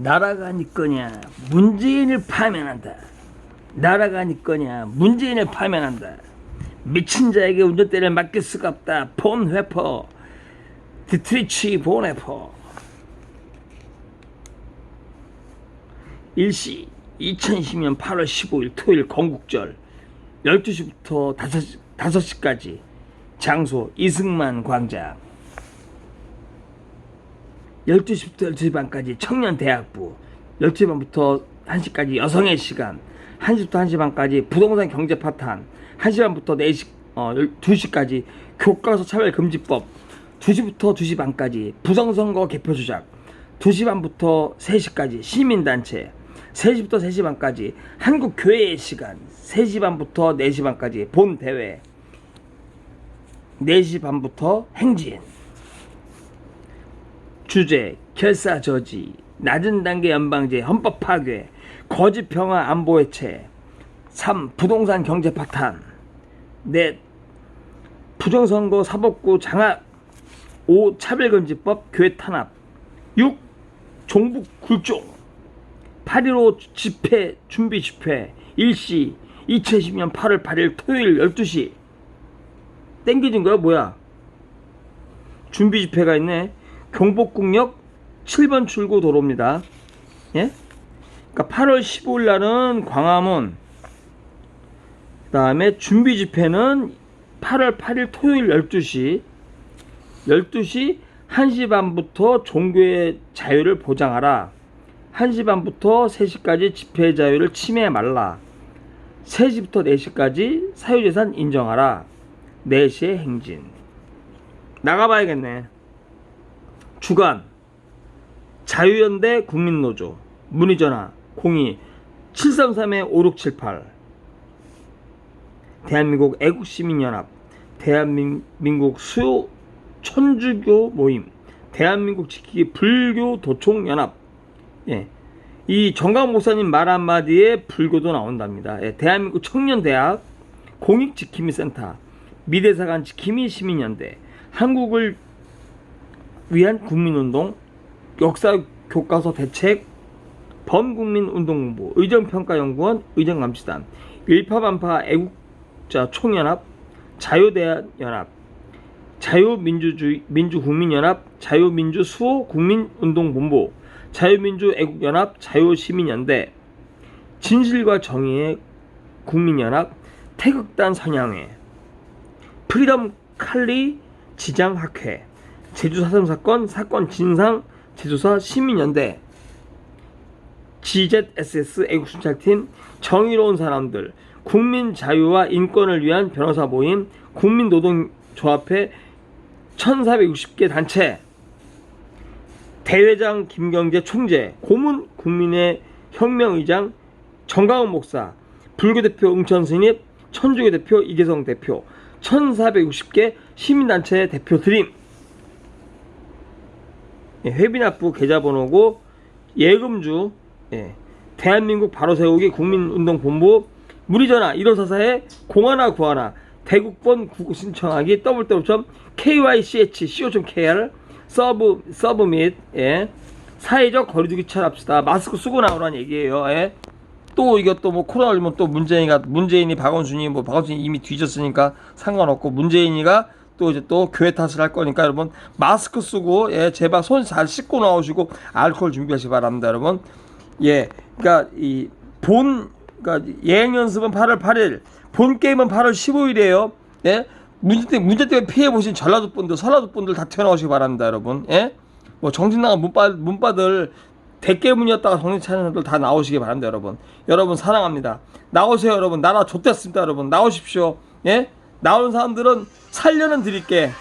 나라가 니 거냐 문재인을 파면한다. 나라가 니 거냐 문재인을 파면한다. 미친 자에게 운전대를 맡길 수가 없다. 본 회퍼 디트리치 본 회퍼 일시 2020년 8월 15일 토요일 건국절 12시부터 5시, 5시까지 장소 이승만 광장 12시부터 12시 반까지 청년 대학부 12시 반부터 1시까지 여성의 시간 1시부터 1시 반까지 부동산 경제 파탄 1시 반부터 4시, 어, 2시까지 교과서 차별 금지법 2시부터 2시 반까지 부정선거 개표 조작 2시 반부터 3시까지 시민단체 3시부터 3시 반까지 한국교회의 시간 3시 반부터 4시 반까지 본대회 4시 반부터 행진 주제 결사 저지 낮은 단계 연방제 헌법 파괴 거짓 평화 안보 해체 3. 부동산 경제 파탄 넷 부정선거 사법부 장악 5. 차별금지법 교회 탄압 6. 종북 굴종 8.15 집회 준비 집회 일시 2010년 8월 8일 토요일 12시 땡겨진 거야 뭐야 준비 집회가 있네 경복궁역 7번 출구 도로입니다. 예? 그러니까 8월 15일 날은 광화문 그 다음에 준비 집회는 8월 8일 토요일 12시 12시 1시 반부터 종교의 자유를 보장하라. 1시 반부터 3시까지 집회 자유를 침해 말라. 3시부터 4시까지 사유재산 인정하라. 4시에 행진. 나가봐야겠네 주간 자유연대 국민노조 문의전화 02-733-5678 대한민국 애국시민연합 대한민국 수요 천주교 모임 대한민국 지키기 불교 도총연합 예. 이 정강 목사님 말 한마디에 불교도 나온답니다. 예. 대한민국 청년대학 공익지킴이센터 미대사관 지킴이 시민연대 한국을 위한 국민운동 역사 교과서 대책 범국민운동본부 의정평가연구원 의정감시단 일파반파 애국자 총연합 자유대한연합 자유민주주의 민주국민연합 자유민주 수호 국민운동본부 자유민주 애국연합 자유시민연대 진실과 정의의 국민연합 태극단 선양회 프리덤 칼리 지장학회 제주 사슴 사건 사건 진상 제조사 시민연대 GZSS 애국순찰팀 정의로운 사람들 국민 자유와 인권을 위한 변호사 모임 국민노동조합회 1460개 단체 대회장 김경재 총재 고문 국민의 혁명의장 정강훈 목사 불교 대표 응천 스님 천주교 대표 이계성 대표 1460개 시민단체 대표 드림 예, 회비납부 계좌번호고 예금주 예, 대한민국 바로 세우기 국민운동본부 무리전화 1544에 공하나 구하나 대국번 신청하기 www.kych.co.kr 서브 서브 및 예, 사회적 거리두기 철합시다 마스크 쓰고 나오라는 얘기예요. 예. 또 이것도 뭐 코로나 걸리면 또 문재인이가 문재인이 박원순이 뭐 박원순이 이미 뒤졌으니까 상관없고 문재인이가 또 이제 또 교회 탓을 할 거니까 여러분 마스크 쓰고 예 제발 손 잘 씻고 나오시고 알코올 준비하시기 바랍니다 여러분. 예 그러니까 이 본 그러니까 예행 연습은 8월 8일 본 게임은 8월 15일이에요. 예? 문제 때문에 문제 때문에 피해 보신 전라도 분들 설라도 분들 다 튀어나오시기 바랍니다 여러분. 예뭐 정신 나간 문바 문바들 대깨문이었다가 정신 차리는 분들 다 나오시기 바랍니다 여러분. 여러분 사랑합니다. 나오세요 여러분. 나라 좋댔습니다 여러분. 나오십시오. 예 나오는 사람들은 살려는 드릴게